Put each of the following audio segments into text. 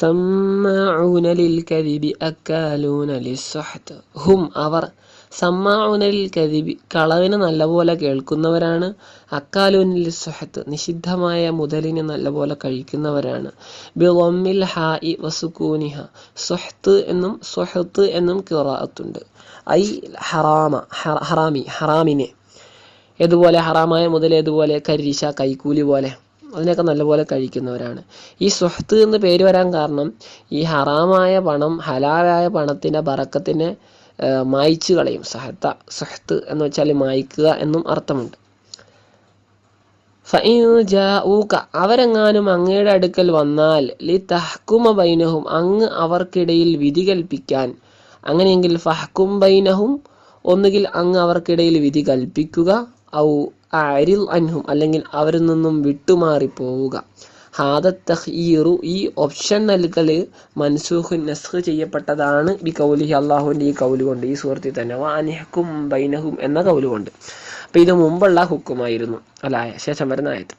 സമ്മാഊന ലിൽ കദിബി അക്കാലൂന ലിസ്സഹ്ത് ഹും അവർ സമ്മാഊന ലിൽ കദിബി കളവിന് നല്ലപോലെ കേൾക്കുന്നവരാണ്. അക്കാലൂന ലിസ്സഹത്ത് നിഷിദ്ധമായ മുതലിന് നല്ലപോലെ കഴിക്കുന്നവരാണ്. ബിളമ്മിൽ ഹാഇ വസുക്കൂനിഹ സൊഹത്ത് എന്നും സുഹത്ത് എന്നും കിറാത്തുണ്ട് ഐ ഹറാമ ഹറാമി ഹറാമിനെ. ഏതുപോലെ ഹറാമായ മുതൽ ഏതുപോലെ കരിശ കൈക്കൂലി പോലെ. അതിനൊക്കെ നല്ലപോലെ കഴിക്കുന്നവരാണ്. ഈ സ്വഹത്ത് എന്ന് പേര് വരാൻ കാരണം ഈ ഹറാമായ പണം ഹലാലായ പണത്തിന്റെ ബറക്കത്തിനെ മായ്ച്ചു കളയും. സഹത്ത സുഹത്ത് എന്ന് വെച്ചാൽ മായ്ക്കുക എന്നും അർത്ഥമുണ്ട്. അവരെങ്ങാനും അങ്ങയുടെ അടുക്കൽ വന്നാൽ ലി തഹ്കുമ ബൈനഹും അങ്ങ് അവർക്കിടയിൽ വിധി കൽപ്പിക്കാൻ. അങ്ങനെയെങ്കിൽ ഫഹ്കും ബൈനഹും ഒന്നുകിൽ അങ്ങ് അവർക്കിടയിൽ വിധി കൽപ്പിക്കുക ഔ അരിൽ അൻഹും അല്ലെങ്കിൽ അവരിൽ നിന്നും വിട്ടുമാറി പോവുക. ഹാദ ഈ ഓപ്ഷൻ നൽകൽ മൻസൂഖ് നസ്ഖ് ചെയ്യപ്പെട്ടതാണ് ബി കൗലി അള്ളാഹുവിന്റെ ഈ കൗൽ കൊണ്ട് ഈ സുഹൃത്തിൽ തന്നെ. വാനിഹക്കും ബൈനഹും എന്ന കൗൽ കൊണ്ട്. അപ്പം ഇത് മുമ്പുള്ള ഹുക്കുമായിരുന്നു. അല്ല ശേഷം വരുന്ന ആയത്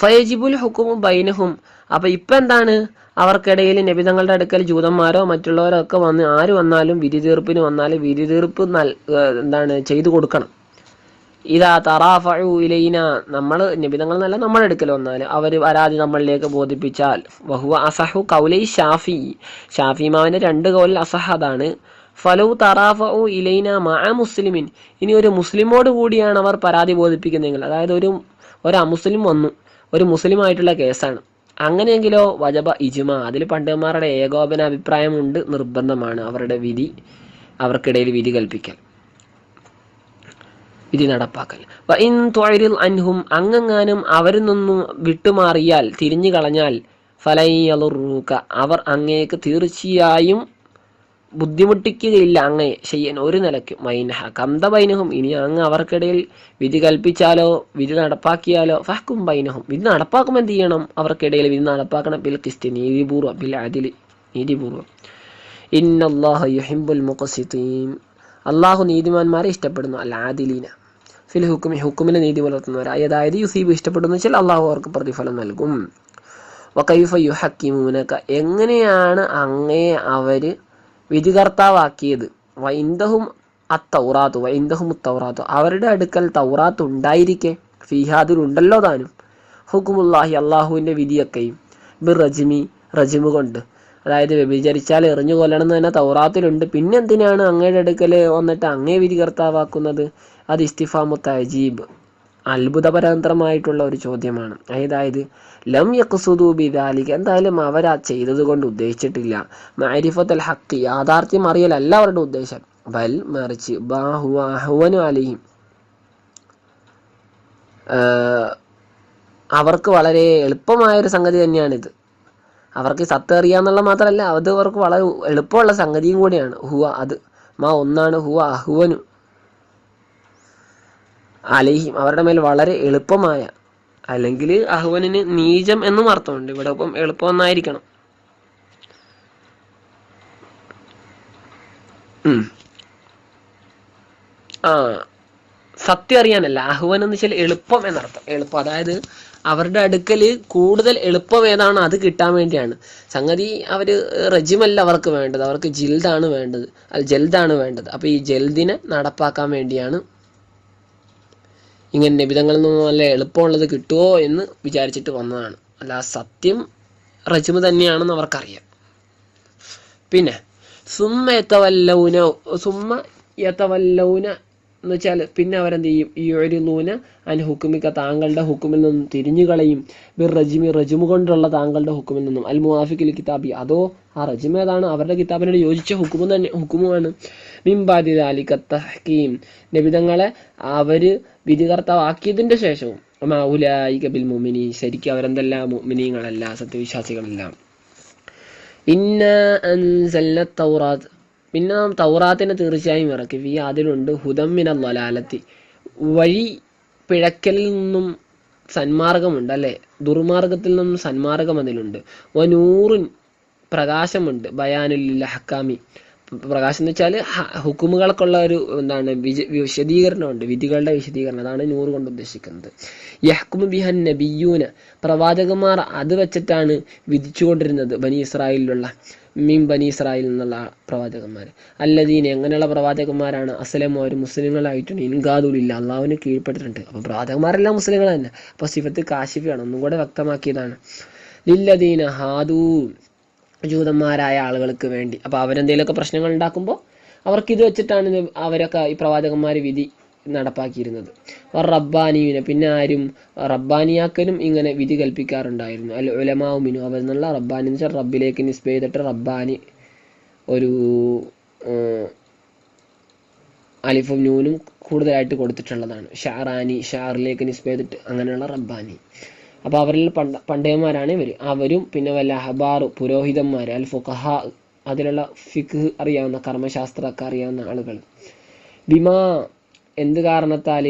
ഫയജിബുൽ ഹുക്കുമും ബൈനഹും. അപ്പം ഇപ്പം എന്താണ്? അവർക്കിടയിൽ നബിതങ്ങളുടെ അടുക്കൽ ജൂതന്മാരോ മറ്റുള്ളവരോ ഒക്കെ വന്ന് ആര് വന്നാലും വിധി തീർപ്പിന് വന്നാൽ വിധി തീർപ്പ് എന്താണ് ചെയ്തു കൊടുക്കണം. ഇതാ തറാഫു ഇലൈന. നമ്മൾ നിബിതങ്ങൾ എന്നല്ല നമ്മളെ എടുക്കൽ വന്നാൽ അവർ വരാതി നമ്മളിലേക്ക് ബോധിപ്പിച്ചാൽ. വഹുവ അസഹു കൗലൈ ഷാഫി. ഷാഫി മാവിന്റെ രണ്ട് കൗലിൽ അസഹദാണ് ഫലു തറാഫു ഇലൈന മാ മുസ്ലിമിൻ. ഇനി ഒരു മുസ്ലിമോട് കൂടിയാണ് അവർ പരാതി ബോധിപ്പിക്കുന്നതെങ്കിൽ. അതായത് ഒരു ഒരു അമുസ്ലിം വന്നു. ഒരു മുസ്ലിം ആയിട്ടുള്ള കേസാണ്. അങ്ങനെയെങ്കിലോ വജബ ഇജുമ. അതിൽ പണ്ഡിതന്മാരുടെ ഏകോപന അഭിപ്രായമുണ്ട് നിർബന്ധമാണ് അവരുടെ വിധി. അവർക്കിടയിൽ വിധി കൽപ്പിക്കൽ. വിധി നടപ്പാക്കൽ. ത്വരിൽ അൻഹും അങ്ങെങ്ങാനും അവരിൽ നിന്നും വിട്ടുമാറിയാൽ തിരിഞ്ഞു കളഞ്ഞാൽ ഫലയ്യലുറൂക്ക അവർ അങ്ങേക്ക് തീർച്ചയായും ബുദ്ധിമുട്ടിക്കുകയില്ല അങ്ങയെ ചെയ്യാൻ ഒരു നിലയ്ക്ക്. മൈനഹ കന്ത ബൈനഹും ഇനി അങ്ങ് അവർക്കിടയിൽ വിധി കൽപ്പിച്ചാലോ വിധി നടപ്പാക്കിയാലോ ഫഹ്ക്കും ബൈനഹും. വിധി നടപ്പാക്കും എന്ത് ചെയ്യണം? അവർക്കിടയിൽ വിധി നടപ്പാക്കണം. Bill കിസ്തി നീതിപൂർവം bill അതിലി നീതിപൂർവം. ഇന്നല്ലാഹു യുഹിബുൽ മുഖസിത്തീം അള്ളാഹു നീതിമാന്മാരെ ഇഷ്ടപ്പെടുന്നു. അല്ല ആദിലീന. ഫിൽ ഹുക്കുമി ഹുക്കുമിലെ നീതി പുലർത്തുന്നവരായി. അതായത് യുസീബ് ഇഷ്ടപ്പെടുന്ന വെച്ചാൽ അള്ളാഹു അവർക്ക് പ്രതിഫലം നൽകും. വക്കൈഫ യുഹക്കിമൂനക. എങ്ങനെയാണ് അങ്ങേ അവർ വിധികർത്താവാക്കിയത്? വൈന്ദഹും അത്തൗറാത്തു വൈന്ദഹും തൗറാത്തു അവരുടെ അടുക്കൽ തൗറാത്ത് ഉണ്ടായിരിക്കെ. ഫിഹാദിൽ ഉണ്ടല്ലോ താനും. ഹുക്കുമുല്ലാഹി അള്ളാഹുവിന്റെ വിധിയൊക്കെയും. ബിർ റജിമി റജിമു കൊണ്ട്. അതായത് വ്യഭിചരിച്ചാൽ എറിഞ്ഞു കൊല്ലണം എന്ന് തന്നെ തൗറാത്തിലുണ്ട്. പിന്നെന്തിനാണ് അങ്ങയുടെ അടുക്കൽ വന്നിട്ട് അങ്ങേ വിധികർത്താവാക്കുന്നത് അത് ഇസ്തിഫാമു തജീബ്. അത്ഭുതപരതന്ത്രമായിട്ടുള്ള ഒരു ചോദ്യമാണ്. അതായത് ലം യക്സുദൂബി ബിദാലിക. എന്തായാലും അവർ ആ ചെയ്തത് കൊണ്ട് ഉദ്ദേശിച്ചിട്ടില്ല. മാരിഫത്തൽ ഹക്കി യാഥാർത്ഥ്യം അറിയലല്ല അവരുടെ ഉദ്ദേശം. വൽ മറിച്ച് ബാഹുവാഹുവനു അലിയും അവർക്ക് വളരെ എളുപ്പമായ ഒരു സംഗതി തന്നെയാണിത്. അവർക്ക് സത്ത് അറിയാന്നുള്ള മാത്രമല്ല അത് അവർക്ക് വളരെ എളുപ്പമുള്ള സംഗതിയും കൂടിയാണ്. ഹുവ അത്. മാ ഒന്നാണ് ഹുവ അഹുവനു. അലഹിം. അവരുടെ മേൽ വളരെ എളുപ്പമായ അല്ലെങ്കിൽ അഹുവനിന് നീചം എന്നും അർത്ഥമുണ്ട്. ഇവിടെ ഇപ്പം എളുപ്പം. ആ സത്യം അറിയാനല്ല അഹ്വൻ എന്ന് വെച്ചാൽ എളുപ്പം എന്നർത്ഥം. എളുപ്പം അതായത് അവരുടെ അടുക്കൽ കൂടുതൽ എളുപ്പം ഏതാണോ അത് കിട്ടാൻ വേണ്ടിയാണ്. സംഗതി അവർ റജിമല്ല അവർക്ക് വേണ്ടത് അവർക്ക് ജിൽദാണ് വേണ്ടത് അല്ല ജൽദാണ് വേണ്ടത്. അപ്പൊ ഈ ജൽദിനെ നടപ്പാക്കാൻ വേണ്ടിയാണ് ഇങ്ങനെ നിബിധങ്ങളിൽ നിന്ന് നല്ല എളുപ്പമുള്ളത് കിട്ടുമോ എന്ന് വിചാരിച്ചിട്ട് വന്നതാണ്. അല്ല സത്യം റജിമ തന്നെയാണെന്ന് അവർക്കറിയാം. പിന്നെ സുമ്മ യത്തവല്ലൗന സുമ്മ യത്തവല്ലൗന എന്ന് വെച്ചാൽ പിന്നെ അവരെന്ത് ചെയ്യും ഈ ഒരു നൂന അൻ ഹുക്കുമിക്ക താങ്കളുടെ ഹുക്കുമിൽ നിന്നും തിരിഞ്ഞു കളയും. ബിർ റജിമി റജിമു കൊണ്ടുള്ള താങ്കളുടെ ഹുക്കുമിൽ നിന്നും. അൽ മുവാഫിഖിൽ കിതാബി. അതോ ആ റജിമ ഏതാണ്? അവരുടെ കിതാബിനോട് യോജിച്ച ഹുക്കുമു തന്നെ ഹുക്കുമുമാണ്. മിംബാദി അലിക്കത്തഹീം നബിതങ്ങളെ അവർ വിധികർത്താവാക്കിയതിന്റെ ശേഷവും മൗലായിക ബിൽ മുമിനി ശരിക്കും അവരെന്തല്ല? മുമിനിങ്ങളല്ല സത്യവിശ്വാസികളല്ല. ഇന്ന അൻസൽന തൗറാത്ത് പിന്നെ നാം തൗറാത്തിനെ തീർച്ചയായും ഇറക്കി. ഈ അതിലുണ്ട് ഹുദമ്മിന ലലാലത്തി വഴി പിഴക്കലിൽ നിന്നും സന്മാർഗമുണ്ട് അല്ലേ? ദുർമാർഗത്തിൽ നിന്നും സന്മാർഗം അതിലുണ്ട്. വനൂറിൻ പ്രകാശമുണ്ട്. ബയാനുൽ ഹക്കാമി പ്രകാശം എന്ന് വെച്ചാൽ ഹുക്കുമുകൾക്കുള്ള ഒരു എന്താണ് വിശദീകരണമുണ്ട്. വിധികളുടെ വിശദീകരണം. അതാണ് നൂറ് കൊണ്ട് ഉദ്ദേശിക്കുന്നത്. യഹ്കുമു ബിഹൻ നബിയൂന. പ്രവാചകന്മാർ അത് വെച്ചിട്ടാണ് വിധിച്ചുകൊണ്ടിരുന്നത് ബനി ഇസ്രായേലിലുള്ള മീൻ ബനി ഇസ്രായേൽ എന്നുള്ള പ്രവാചകന്മാർ. അല്ലദീൻ എങ്ങനെയുള്ള പ്രവാചകന്മാരാണ്? അസലം അവർ മുസ്ലിങ്ങളായിട്ടുണ്ട്. ഇൻഗാദുലില്ല അള്ളാഹുവിന് കീഴ്പ്പെട്ടിട്ടുണ്ട് അപ്പോൾ പ്രവാചകന്മാരെല്ലാം മുസ്ലിങ്ങൾ തന്നെ. അപ്പോൾ സിഫത്ത് കാശിഫിയാണ്. ഒന്നും കൂടെ വ്യക്തമാക്കിയതാണ്. ലില്ലദീന ഹാദൂ ജൂതന്മാരായ ആളുകൾക്ക് വേണ്ടി. അപ്പോൾ അവരെന്തെങ്കിലുമൊക്കെ പ്രശ്നങ്ങൾ ഉണ്ടാക്കുമ്പോൾ അവർക്ക് ഇത് വെച്ചിട്ടാണ് അവരൊക്കെ ഈ പ്രവാചകന്മാർ വിധി നടപ്പാക്കിയിരുന്നത്. വർ റബ്ബാനിയുന പിന്നെ ആരും റബ്ബാനിയാക്കലും ഇങ്ങനെ വിധി കൽപ്പിക്കാറുണ്ടായിരുന്നു. അല്ല ഉലമാവുമിനു അവർ എന്നുള്ള റബ്ബാനി. എന്ന് വെച്ചാൽ റബ്ബിലേക്ക് നിസ്ബ ചെയ്തിട്ട് റബ്ബാനി ഒരു അലിഫും നൂനും കൂടുതലായിട്ട് കൊടുത്തിട്ടുള്ളതാണ്. ഷാറാനി ഷാറിലേക്ക് നിസ്ബ ചെയ്തിട്ട് അങ്ങനെയുള്ള റബ്ബാനി. അപ്പോൾ അവരിൽ പണ്ട പണ്ഡിതന്മാരാണ് ഇവർ അവരും പിന്നെ വല്ല അഹബാറു പുരോഹിതന്മാർ അൽ ഫുഖഹ അതിലുള്ള ഫിഖ് അറിയാവുന്ന കർമ്മശാസ്ത്രമൊക്കെ അറിയാവുന്ന ആളുകൾ. ബിമാ എന്ത് കാരണത്താൽ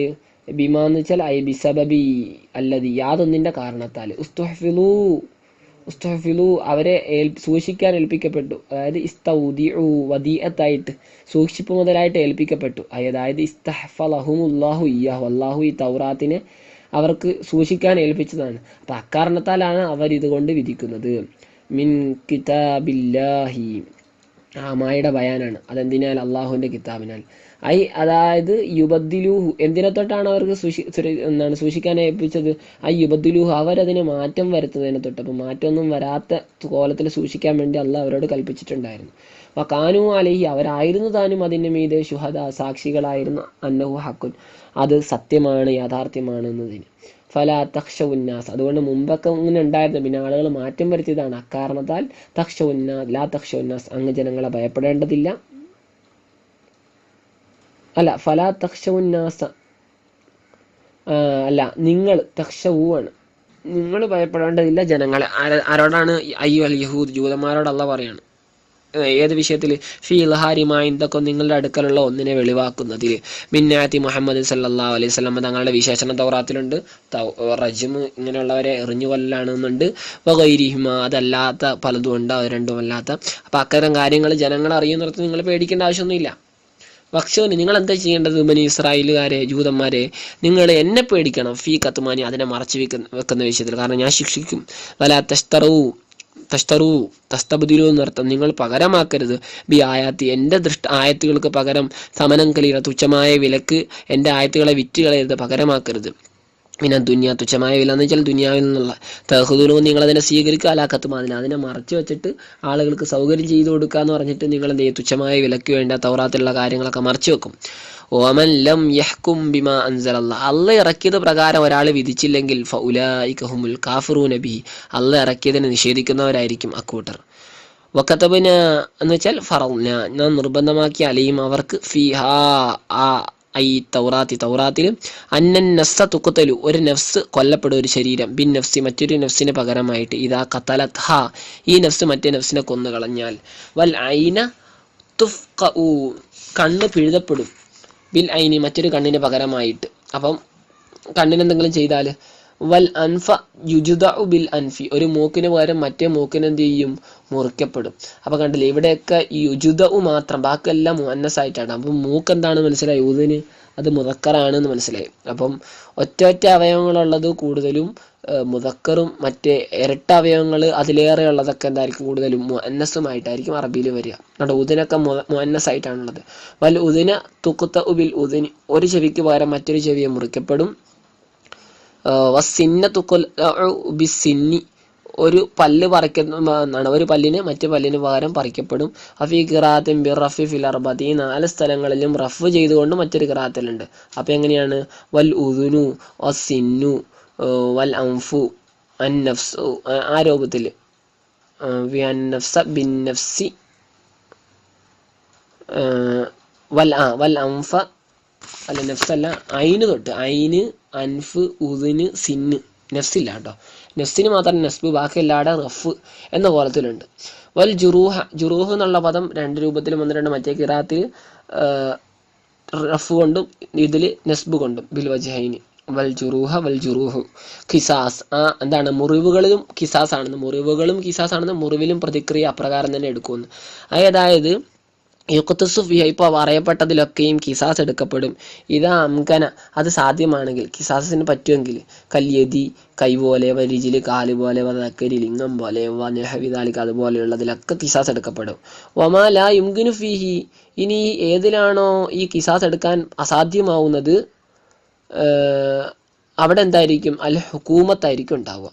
ബിമാ എന്ന് വെച്ചാൽ ഐ ബിസബബി അല്ലതി യാതൊന്നിന്റെ കാരണത്താൽ അവരെ ഏൽ സൂക്ഷിക്കാൻ ഏൽപ്പിക്കപ്പെട്ടു. അതായത് ഇസ്തൗദി വദീഅത്തായിട്ട് സൂക്ഷിപ്പ് മുതലായിട്ട് ഏൽപ്പിക്കപ്പെട്ടു. അതായത് ഇസ്തഹഫലഹുമുല്ലാഹു ഇയ്യാഹു അല്ലാഹു ഈ തൗറാത്തിനെ അവർക്ക് സൂക്ഷിക്കാൻ ഏൽപ്പിച്ചതാണ്. അപ്പം അക്കാരണത്താലാണ് അവർ ഇതുകൊണ്ട് വിധിക്കുന്നത്. മിൻ കിതാബില്ലാഹി. ആമായുടെ ബയാനാണ്. അതെന്തിനാൽ അള്ളാഹുവിന്റെ കിതാബിനാൽ. ഐ അതായത് യുബദ്ദിലൂഹു. എന്തിനെ തൊട്ടാണ് അവർക്ക് സൂക്ഷി എന്താണ് സൂക്ഷിക്കാൻ ഏൽപ്പിച്ചത്? ഐ യുബദ്ദിലൂഹു അവരതിന് മാറ്റം വരുത്തുന്നതിനെ തൊട്ട് അപ്പം മാറ്റമൊന്നും വരാത്ത കോലത്തിൽ സൂക്ഷിക്കാൻ വേണ്ടി അല്ല അവരോട് കൽപ്പിച്ചിട്ടുണ്ടായിരുന്നു. അപ്പോൾ കാനു അലഹി അവരായിരുന്നു താനും അതിന്റെ മീതെ ശുഹദ സാക്ഷികളായിരുന്നു അന്നഹു ഹക്കുൻ. അത് സത്യമാണ് യാഥാർത്ഥ്യമാണ് എന്നതിന്. ഫല തക്ഷ ഉന്നാസ് അതുകൊണ്ട് മുമ്പൊക്കെ ഇങ്ങനെ ഉണ്ടായിരുന്നു. പിന്നെ ആളുകൾ മാറ്റം വരുത്തിയതാണ്. അക്കാരണത്താൽ തക്ഷ ഉന്നാസ് ലാ തക്ഷ ഉന്നാസ് അങ്ങ് ജനങ്ങളെ ഭയപ്പെടേണ്ടതില്ല. അല്ല ഫല തക്ഷവുന്നാസ അല്ല നിങ്ങൾ തക്ഷവുവാണ് നിങ്ങൾ ഭയപ്പെടേണ്ടതില്ല ജനങ്ങളെ. ആരോടാണ് അയ്യോ അൽ യഹൂദ് ജൂതന്മാരോടല്ല പറയാണ്. ഏത് വിഷയത്തിൽ ഫി ഇൽഹാരിമായ എന്തൊക്കെ നിങ്ങളുടെ അടുക്കലുള്ള ഒന്നിനെ വെളിവാക്കുന്നതിൽ മിന്നാത്തി മുഹമ്മദ് സല്ലാ അലൈഹി സ്വലമ തങ്ങളുടെ വിശേഷണ തൗറാത്തിലുണ്ട്. റജിമ് ഇങ്ങനെയുള്ളവരെ എറിഞ്ഞു കൊല്ലാണെന്നുണ്ട് വകൈരിഹിമ അതല്ലാത്ത പലതും ഉണ്ട് അത് രണ്ടും അല്ലാത്ത അപ്പം അത്തരം കാര്യങ്ങൾ ജനങ്ങൾ അറിയുന്നിടത്ത് നിങ്ങൾ പേടിക്കേണ്ട ആവശ്യമൊന്നുമില്ല. ഭക്ഷവന് നിങ്ങൾ എന്താ ചെയ്യേണ്ടത് ബനി ഇസ്രായേലുകാരെ ജൂതന്മാരെ? നിങ്ങൾ എന്നെ പേടിക്കണം. ഫീ കത്തുമാനി അതിനെ മറച്ചു വെക്കുന്ന വെക്കുന്ന വിഷയത്തിൽ. കാരണം ഞാൻ ശിക്ഷിക്കും. വല തെസ്തറവു തസ്തറു തസ്തബുദിരു എന്നർത്ഥം നിങ്ങൾ പകരമാക്കരുത്. ബി ആയാത്തി എന്റെ ദൃഷ്ട ആയത്തുകൾക്ക് പകരം സമനം കളിയുടെ തുച്ഛമായ വിലക്ക് എന്റെ ആയത്തുകളെ വിറ്റ് പകരമാക്കരുത്. പിന്നെ ദുനിയാ തുച്ഛമായ വില എന്ന് വെച്ചാൽ ദുനിയാവിൽ നിന്നുള്ള തഹുദൂനവും നിങ്ങൾ അതിനെ സ്വീകരിക്കുക അലാക്കത്തും അതിനെ. അതിനെ മറച്ചു വെച്ചിട്ട് ആളുകൾക്ക് സൗകര്യം ചെയ്തു കൊടുക്കുക എന്ന് പറഞ്ഞിട്ട് നിങ്ങൾ എന്ത് ചെയ്യും? തുച്ഛമായ വിലക്ക് വേണ്ട തൗറാത്തിലുള്ള കാര്യങ്ങളൊക്കെ മറച്ചു വെക്കും. ഓമൻ ലം യഹ്കും ബിമാ അൻസലല്ല. അല്ല ഇറക്കിയത് പ്രകാരം ഒരാൾ വിധിച്ചില്ലെങ്കിൽ ഫൗലായിക്കഹുമുൽ കാഫിറൂ നബി അല്ല ഇറക്കിയതിനെ നിഷേധിക്കുന്നവരായിരിക്കും അക്കൂട്ടർ. വക്കത്തബിന എന്ന് വെച്ചാൽ ഫറ ഞാൻ നിർബന്ധമാക്കി അലയും അവർക്ക് ഫിഹാ ആ ഐ തൗറാത്തി. തൗറാത്തിൽ അന്നൻ നഫ്സ തുക്കുത്തലു ഒരു നഫ്സ് കൊല്ലപ്പെടും ഒരു ശരീരം. ബിൻ നഫ്സി മറ്റൊരു നഫ്സിന് പകരമായിട്ട്. ഇതാ കത്തലത് ഹ. ഈ നഫ്സ് മറ്റേ നഫ്സിനെ കൊന്നു കളഞ്ഞാൽ വൽ ഐന തുഫ്ക കണ്ണ് പിഴുതപ്പെടും. ബിൽ ഐനി മറ്റൊരു കണ്ണിന് പകരമായിട്ട്. അപ്പം കണ്ണിനെന്തെങ്കിലും ചെയ്താൽ വൽ അൻഫ യുജുദ ബിൽ അൻഫി. ഒരു മൂക്കിന് പകരം മറ്റേ മൂക്കിന് എന്ത് ചെയ്യും? മുറിക്കപ്പെടും. അപ്പൊ കണ്ടില്ലേ ഇവിടെയൊക്കെ യുജുദ മാത്രം ബാക്കിയെല്ലാം മുന്നസായിട്ടാണ് അപ്പം മൂക്ക് എന്താണ് മനസ്സിലായി? ഊതിന് അത് മുതക്കറാണ് എന്ന് മനസ്സിലായി. അപ്പം ഒറ്റ ഒറ്റ അവയവങ്ങളുള്ളത് കൂടുതലും മുതക്കറും മറ്റേ ഇരട്ട അവയവങ്ങൾ അതിലേറെ ഉള്ളതൊക്കെ എന്തായിരിക്കും കൂടുതലും? മുന്നസുമായിട്ടായിരിക്കും അറബിയിൽ വരിക. നമ്മുടെ ഉദിനൊക്കെ മുന്നസായിട്ടാണുള്ളത് വൽ ഉദിന തുക്കുത്ത ഉബിൽ ഉദിന് ഒരു ചെവിക്ക് പകരം മറ്റൊരു ചെവിയെ മുറിക്കപ്പെടും. ബിസിന്നി. ഒരു പല്ല് പറിക്കുന്ന എന്നാണ് ഒരു പല്ലിന് മറ്റു പല്ലിന് പകരം പറിക്കപ്പെടും. അഫി ഖിറാത്തിൻ ബി റഫി ഫിൽ ഈ നാല് സ്ഥലങ്ങളിലും റഫ് ചെയ്തുകൊണ്ട് മറ്റൊരു ഖിറാത്തിലുണ്ട്. അപ്പം എങ്ങനെയാണ്? വൽ ഉദുനു വസിന്നു വൽ അംഫു അൻ നഫ്സു ആ രൂപത്തിൽ. വൽ ആ വൽ അംഫ അല്ല നഫ്സല്ല ഐന് തൊട്ട്. ഐന് അൻഫ് ഉദിന് സിന്ന്. നഫ്സില്ല കേട്ടോ. നഫ്സിന് മാത്രം നസ്ബ് ബാക്കി എല്ലാടെ റഫ് എന്ന കോലത്തിലുണ്ട്. വൽ ജുറൂഹ ജുറൂഹ് എന്നുള്ള പദം രണ്ട് രൂപത്തിലും വന്നിട്ടുണ്ട് മറ്റേ കിറാത്തിൽ റഫ് കൊണ്ടും ഇതിൽ നസ്ബ് കൊണ്ടും ബിൽ വജഹൈന് വൽ ജുറൂഹ വൽ ജുറൂഹ്. ഖിസാസ് ആ എന്താണ് മുറിവുകളിലും ഖിസാസ് ആണെന്ന് മുറിവുകളും ഖിസാസ് ആണെന്ന് മുറിവിലും പ്രതിക്രിയ അപ്രകാരം തന്നെ എടുക്കുമെന്ന് അതായത് യുക്കത്തുസു ഫിഹ ഇപ്പോൾ പറയപ്പെട്ടതിലൊക്കെയും കിസാസ് എടുക്കപ്പെടും. ഇതാ അംകന അത് സാധ്യമാണെങ്കിൽ കിസാസിന് പറ്റുമെങ്കിൽ കല്യതി കൈ പോലെ വരിജിൽ കാൽ പോലെ വതക്കരി ലിംഗം പോലെ വനഹവിദാലിക്ക് അതുപോലെയുള്ളതിലൊക്കെ കിസാസ് എടുക്കപ്പെടും. വമാ ലാ യുംകിനു ഫിഹി. ഇനി ഏതിലാണോ ഈ കിസാസ് എടുക്കാൻ അസാധ്യമാവുന്നത്? അവിടെ എന്തായിരിക്കും? അൽ ഹുക്കൂമത്തായിരിക്കും ഉണ്ടാവുക.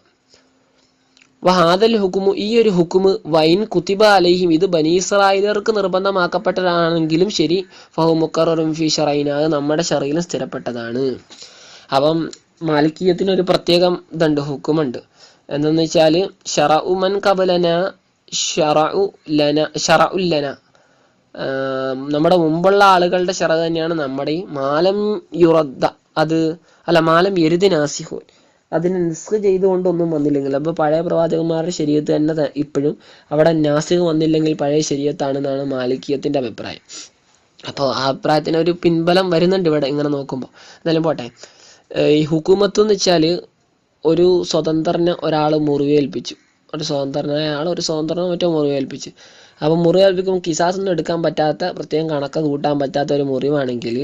വഹാദൽ ഹുക്കുമു ഈ ഒരു ഹുക്കുമ് വൈൻ കുത്തിബ അലൈഹിം ഇത് ബനീസ്രായിലർക്ക് നിർബന്ധമാക്കപ്പെട്ടതാണെങ്കിലും ശരി. ഫഹു മുക്കറും ഫി ഷറൈന അത് നമ്മുടെ ഷറയിലും സ്ഥിരപ്പെട്ടതാണ്. അപ്പം മാലിക്കീയത്തിന് ഒരു പ്രത്യേകം ഇതുണ്ട് ഹുക്കുമുണ്ട്. എന്തെന്ന് വെച്ചാൽ ഷറഉ മൻ കബലന ഷറഉ ലന ഷറഉ ലന. നമ്മുടെ മുമ്പുള്ള ആളുകളുടെ ഷറ തന്നെയാണ് നമ്മുടെ ഈ മാലം യുറദ്ദ അത് അല്ല മാലം എരുതി നാസിഹൂൻ അതിനെ നിസ്ക് ചെയ്തുകൊണ്ടൊന്നും വന്നില്ലെങ്കിൽ. അപ്പോൾ പഴയ പ്രവാചകന്മാരുടെ ശരീരത്ത് തന്നെ ഇപ്പോഴും അവിടെ നാസിഹ് വന്നില്ലെങ്കിൽ പഴയ ശരീരത്താണെന്നാണ് മാലിക്യത്തിന്റെ അഭിപ്രായം. അപ്പോൾ ആ അഭിപ്രായത്തിന് ഒരു പിൻബലം വരുന്നുണ്ട് ഇവിടെ ഇങ്ങനെ നോക്കുമ്പോൾ എന്നാലും പോട്ടെ. ഈ ഹുക്കുമത്ത് എന്ന് വെച്ചാൽ ഒരു സ്വതന്ത്രനെ ഒരാൾ മുറിവേൽപ്പിച്ചു. ഒരു സ്വതന്ത്രനായ ആൾ ഒരു സ്വതന്ത്രനെ മറ്റോ മുറിവേൽപ്പിച്ച്. അപ്പോൾ മുറിവേൽപ്പിക്കുമ്പോൾ കിസാസ് ഒന്നും എടുക്കാൻ പറ്റാത്ത പ്രത്യേകം കണക്ക് കൂട്ടാൻ പറ്റാത്ത ഒരു മുറിവാണെങ്കിൽ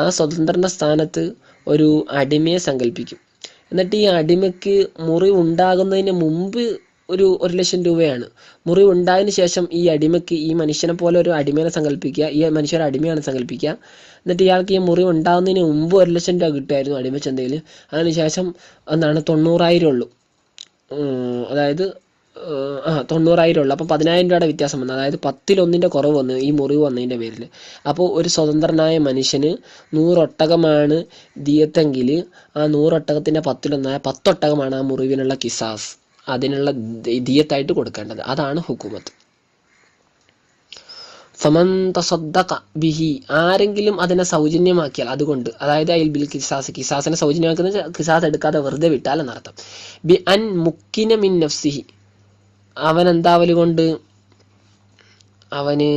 ആ സ്വതന്ത്രന്റെ സ്ഥാനത്ത് ഒരു അടിമയെ സങ്കല്പിക്കും എന്നിട്ട് ഈ അടിമയ്ക്ക് മുറി ഉണ്ടാകുന്നതിന് മുമ്പ് ഒരു ഒരു ലക്ഷം രൂപയാണ്. മുറി ഉണ്ടായതിനു ശേഷം ഈ അടിമയ്ക്ക് ഈ മനുഷ്യനെ പോലെ ഒരു അടിമേനെ സങ്കല്പിക്കുക ഈ മനുഷ്യരെ അടിമയാണ് സങ്കല്പിക്കുക. എന്നിട്ട് ഇയാൾക്ക് ഈ മുറി ഉണ്ടാകുന്നതിന് മുമ്പ് ഒരു ലക്ഷം രൂപ കിട്ടുമായിരുന്നു അടിമച്ചന്തയിൽ അതിനുശേഷം എന്താണ്? തൊണ്ണൂറായിരം ഉള്ളൂ. അതായത് ആ തൊണ്ണൂറായിരം ഉള്ളു അപ്പോൾ പതിനായിരം രൂപയുടെ വ്യത്യാസം വന്നു. അതായത് പത്തിലൊന്നിന്റെ കുറവ് വന്നു ഈ മുറിവ് വന്നതിന്റെ പേരിൽ. അപ്പോൾ ഒരു സ്വതന്ത്രനായ മനുഷ്യന് നൂറൊട്ടകമാണ് ദിയത്തെങ്കിൽ ആ നൂറൊട്ടകത്തിന്റെ പത്തിലൊന്നായ പത്തൊട്ടകമാണ് ആ മുറിവിനുള്ള കിസാസ്. അതിനുള്ള ദിയത്തായിട്ട് കൊടുക്കേണ്ടത്. അതാണ് ഹുക്കുമത്ത്. ഫമൻ തസദ്ദഖ ബിഹി. ആരെങ്കിലും അതിനെ സൗജന്യമാക്കിയാൽ അതുകൊണ്ട്. അതായത് അയിൽ ബിൽ കിസാസ് കിസാസിനെ സൗജന്യമാക്കുന്ന കിസാസ് എടുക്കാതെ വെറുതെ വിട്ടാൽ എന്നർത്ഥം. ബി അൻ മുക്കിന മിൻ നഫ്സിഹി. അവൻ എന്താവൽ കൊണ്ട്? അവന്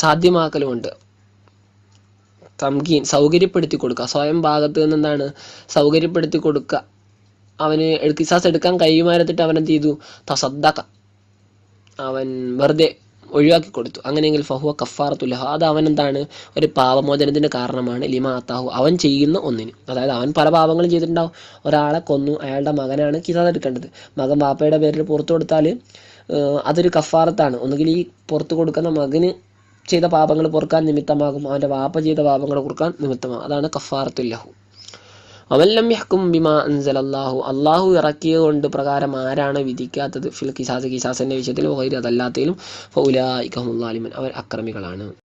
സാധ്യമാക്കൽ കൊണ്ട്. തംകീൻ സൗകര്യപ്പെടുത്തി കൊടുക്കുക സ്വയം ഭാഗത്ത് നിന്ന് എന്താണ് സൗകര്യപ്പെടുത്തി കൊടുക്കുക അവന് കിസാസ് എടുക്കാൻ കഴിയുമായിരുന്നിട്ട് അവൻ എന്ത് ചെയ്തു? തസദ്ദക്ക. അവൻ വെറുതെ ഒഴിവാക്കി കൊടുത്തു. അങ്ങനെയെങ്കിൽ ഫഹുവ കഫാറത്തുല്ലഹ. അത് അവൻ എന്താണ് ഒരു പാപമോചനത്തിന്റെ കാരണമാണ്. ലിമ അത്താഹു. അവൻ ചെയ്യുന്ന ഒന്നിന്. അതായത് അവൻ പല പാപങ്ങളും ചെയ്തിട്ടുണ്ടാവും. ഒരാളെ കൊന്നു അയാളുടെ മകനാണ് കിതാതെടുക്കേണ്ടത് മകൻ ബാപ്പയുടെ പേരിൽ പുറത്തു കൊടുത്താൽ അതൊരു കഫാറത്താണ്. ഒന്നുകിൽ ഈ പുറത്തു കൊടുക്കുന്ന മകന് ചെയ്ത പാപങ്ങൾ പൊറുക്കാൻ നിമിത്തമാകും. അവന്റെ വാപ്പ ചെയ്ത പാപങ്ങൾ കൊടുക്കാൻ നിമിത്തമാകും. അതാണ് കഫാറത്തുല്ലഹു. അവല്ലം യഹ്ക്കും ബിമാ അൻസലല്ലാഹു. അള്ളാഹു ഇറക്കിയത് കൊണ്ട് പ്രകാരം ആരാണ് വിധിക്കാത്തത്? ഫിൽ കിസാസ് കിസാസിന്റെ വിഷയത്തിൽ വൈര് അതല്ലാത്തതിലും ഫൗലായിക്കഹുല്ലാലിമൻ അവർ അക്രമികളാണ്.